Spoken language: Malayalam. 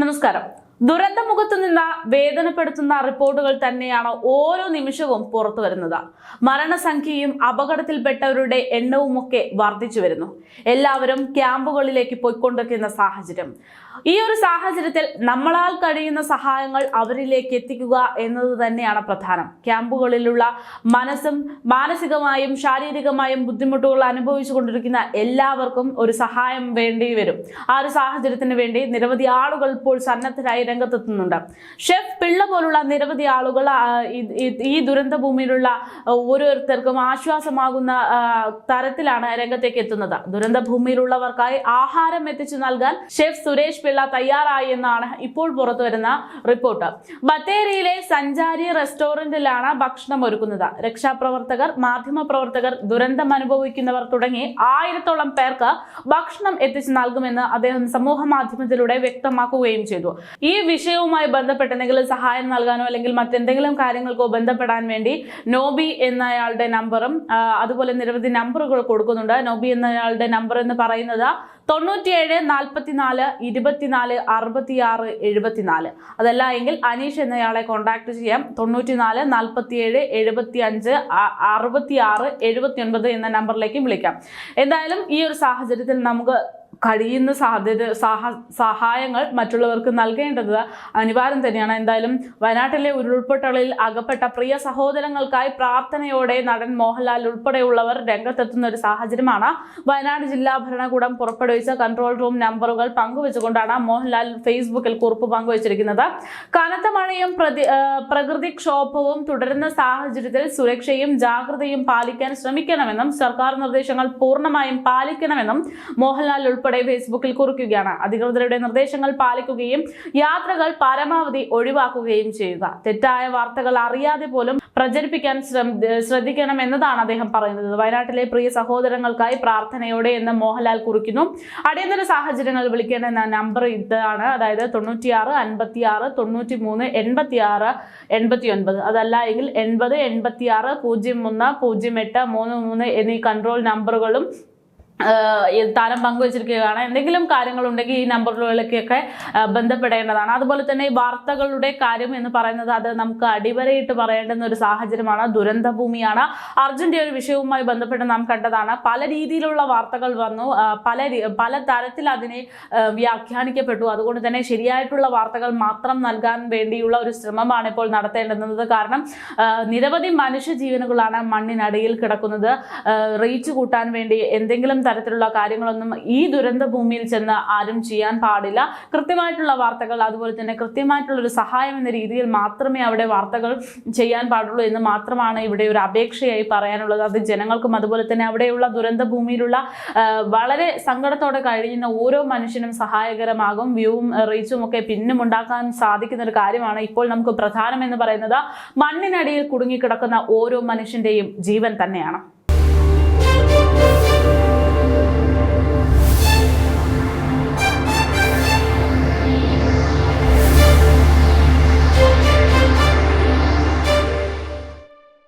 നമസ്കാരം. ദുരന്തമുഖത്ത് നിന്ന് വേദനപ്പെടുത്തുന്ന റിപ്പോർട്ടുകൾ തന്നെയാണ് ഓരോ നിമിഷവും പുറത്തു വരുന്നത്. മരണസംഖ്യയും അപകടത്തിൽപ്പെട്ടവരുടെ എണ്ണവുമൊക്കെ വർദ്ധിച്ചു വരുന്നു. എല്ലാവരും ക്യാമ്പുകളിലേക്ക് പോയിക്കൊണ്ടിരിക്കുന്ന സാഹചര്യം. ഈ ഒരു സാഹചര്യത്തിൽ നമ്മളാൽ കഴിയുന്ന സഹായങ്ങൾ അവരിലേക്ക് എത്തിക്കുക എന്നത് തന്നെയാണ് പ്രധാനം. ക്യാമ്പുകളിലുള്ള മനസ്സും മാനസികമായും ശാരീരികമായും ബുദ്ധിമുട്ടുകൾ അനുഭവിച്ചു കൊണ്ടിരിക്കുന്ന എല്ലാവർക്കും ഒരു സഹായം വേണ്ടി വരും. ആ ഒരു സാഹചര്യത്തിന് വേണ്ടി നിരവധി ആളുകൾ ഇപ്പോൾ സന്നദ്ധരായി രംഗത്തെത്തുന്നുണ്ട്. ഷെഫ് പിള്ള പോലുള്ള നിരവധി ആളുകൾ ഈ- ദുരന്ത ഭൂമിയിലുള്ള ഓരോരുത്തർക്കും ആശ്വാസമാകുന്ന തരത്തിലാണ് രംഗത്തേക്ക് എത്തുന്നത്. ദുരന്ത ഭൂമിയിലുള്ളവർക്കായി ആഹാരം എത്തിച്ചു നൽകാൻ ഷെഫ് സുരേഷ് പിള്ള തയ്യാറായി എന്നാണ് ഇപ്പോൾ പുറത്തു വരുന്ന റിപ്പോർട്ട്. ബത്തേരിയിലെ സഞ്ചാരി റെസ്റ്റോറന്റിലാണ് ഭക്ഷണം ഒരുക്കുന്നത്. രക്ഷാപ്രവർത്തകർ മാധ്യമപ്രവർത്തകർ ദുരന്തം അനുഭവിക്കുന്നവർ തുടങ്ങി ആയിരത്തോളം പേർക്ക് ഭക്ഷണം എത്തിച്ചു നൽകുമെന്ന് അദ്ദേഹം സമൂഹ മാധ്യമത്തിലൂടെ വ്യക്തമാക്കുകയും ചെയ്തു. ഈ വിഷയവുമായി ബന്ധപ്പെട്ട് എന്തെങ്കിലും സഹായം നൽകാനോ അല്ലെങ്കിൽ മറ്റെന്തെങ്കിലും കാര്യങ്ങൾക്കോ ബന്ധപ്പെടാൻ വേണ്ടി നോബി എന്നയാളുടെ നമ്പറും അതുപോലെ നിരവധി നമ്പറുകൾ കൊടുക്കുന്നുണ്ട്. നോബി എന്നയാളുടെ നമ്പർ എന്ന് പറയുന്നത് തൊണ്ണൂറ്റിയേഴ് നാൽപ്പത്തിനാല് ഇരുപത്തിനാല് അറുപത്തിയാറ് എഴുപത്തിനാല്. അതല്ല എങ്കിൽ അനീഷ് എന്നയാളെ കോൺടാക്ട് ചെയ്യാം. തൊണ്ണൂറ്റിനാല് നാൽപ്പത്തിയേഴ് എഴുപത്തി അഞ്ച് അറുപത്തിയാറ് എഴുപത്തി ഒൻപത് എന്ന നമ്പറിലേക്കും വിളിക്കാം. എന്തായാലും ഈ ഒരു സാഹചര്യത്തിൽ നമുക്ക് കഴിയുന്ന സാധ്യത സഹ സഹായങ്ങൾ മറ്റുള്ളവർക്ക് നൽകേണ്ടത് അനിവാര്യം തന്നെയാണ്. എന്തായാലും വയനാട്ടിലെ ഉരുൾപൊട്ടലിൽ അകപ്പെട്ട പ്രിയ സഹോദരങ്ങൾക്കായി പ്രാർത്ഥനയോടെ നടൻ മോഹൻലാൽ ഉൾപ്പെടെയുള്ളവർ രംഗത്തെത്തുന്ന ഒരു സാഹചര്യമാണ് വയനാട് ജില്ലാ ഭരണകൂടം പുറപ്പെടുവിച്ച കൺട്രോൾ റൂം നമ്പറുകൾ പങ്കുവെച്ചുകൊണ്ടാണ് മോഹൻലാൽ ഫേസ്ബുക്കിൽ കുറിപ്പ് പങ്കുവച്ചിരിക്കുന്നത്. കനത്ത മഴയും പ്രകൃതിക്ഷോഭവും തുടരുന്ന സാഹചര്യത്തിൽ സുരക്ഷയും ജാഗ്രതയും പാലിക്കാൻ ശ്രമിക്കണമെന്നും സർക്കാർ നിർദ്ദേശങ്ങൾ പൂർണമായും പാലിക്കണമെന്നും മോഹൻലാൽ ഉൾപ്പെടെ ഫേസ്ബുക്കിൽ കുറിക്കുകയാണ്. അധികൃതരുടെ നിർദ്ദേശങ്ങൾ പാലിക്കുകയും യാത്രകൾ പരമാവധി ഒഴിവാക്കുകയും ചെയ്യുക. തെറ്റായ വാർത്തകൾ അറിയാതെ പോലും പ്രചരിപ്പിക്കാൻ ശ്രദ്ധിക്കണം എന്നതാണ് അദ്ദേഹം പറയുന്നത്. വയനാട്ടിലെ പ്രിയ സഹോദരങ്ങൾക്കായി പ്രാർത്ഥനയോടെ എന്ന് മോഹൻലാൽ കുറിക്കുന്നു. അടിയന്തര സാഹചര്യങ്ങൾ വിളിക്കേണ്ട നമ്പർ ഇതാണ്. അതായത് തൊണ്ണൂറ്റിയാറ് അൻപത്തിയാറ് തൊണ്ണൂറ്റി മൂന്ന് എൺപത്തിയാറ് എൺപത്തി ഒൻപത് അതല്ല എങ്കിൽ എൺപത് എൺപത്തിയാറ് പൂജ്യം ഒന്ന് പൂജ്യം എട്ട് മൂന്ന് മൂന്ന് എന്നീ കൺട്രോൾ നമ്പറുകളും താരം പങ്കുവച്ചിരിക്കുകയാണ്. എന്തെങ്കിലും കാര്യങ്ങളുണ്ടെങ്കിൽ ഈ നമ്പറുകളിലേക്കൊക്കെ ബന്ധപ്പെടേണ്ടതാണ്. അതുപോലെ തന്നെ ഈ വാർത്തകളുടെ കാര്യം എന്ന് പറയുന്നത് അത് നമുക്ക് അടിവരയിട്ട് പറയേണ്ടുന്ന ഒരു സാഹചര്യമാണ്. ദുരന്ത ഭൂമിയാണ് അർജന്റീന ഒരു വിഷയവുമായി ബന്ധപ്പെട്ട് നാം കണ്ടതാണ്. പല രീതിയിലുള്ള വാർത്തകൾ വന്നു. പല പല തരത്തിൽ അതിനെ വ്യാഖ്യാനിക്കപ്പെട്ടു. അതുകൊണ്ട് തന്നെ ശരിയായിട്ടുള്ള വാർത്തകൾ മാത്രം നൽകാൻ വേണ്ടിയുള്ള ഒരു ശ്രമമാണ് ഇപ്പോൾ നടത്തേണ്ടുന്നത്. കാരണം നിരവധി മനുഷ്യ ജീവനുകളാണ് മണ്ണിനടിയിൽ കിടക്കുന്നത്. റീച്ച് കൂട്ടാൻ വേണ്ടി എന്തെങ്കിലും തരത്തിലുള്ള കാര്യങ്ങളൊന്നും ഈ ദുരന്ത ഭൂമിയിൽ ചെന്ന് ആരും ചെയ്യാൻ പാടില്ല. കൃത്യമായിട്ടുള്ള വാർത്തകൾ അതുപോലെ തന്നെ കൃത്യമായിട്ടുള്ള ഒരു സഹായം എന്ന രീതിയിൽ മാത്രമേ അവിടെ വാർത്തകൾ ചെയ്യാൻ പാടുള്ളൂ എന്ന് മാത്രമാണ് ഇവിടെ ഒരു അപേക്ഷയായി പറയാനുള്ളത്. അത് ജനങ്ങൾക്കും അതുപോലെ തന്നെ അവിടെയുള്ള ദുരന്ത ഭൂമിയിലുള്ള വളരെ സങ്കടത്തോടെ കഴിയുന്ന ഓരോ മനുഷ്യനും സഹായകരമാകും വ്യൂവും റീച്ചും ഒക്കെ പിന്നും ഉണ്ടാക്കാൻ സാധിക്കുന്ന ഒരു കാര്യമാണ് ഇപ്പോൾ നമുക്ക് പ്രധാനം എന്ന് പറയുന്നത് മണ്ണിനടിയിൽ കുടുങ്ങിക്കിടക്കുന്ന ഓരോ മനുഷ്യന്റെയും ജീവൻ തന്നെയാണ്.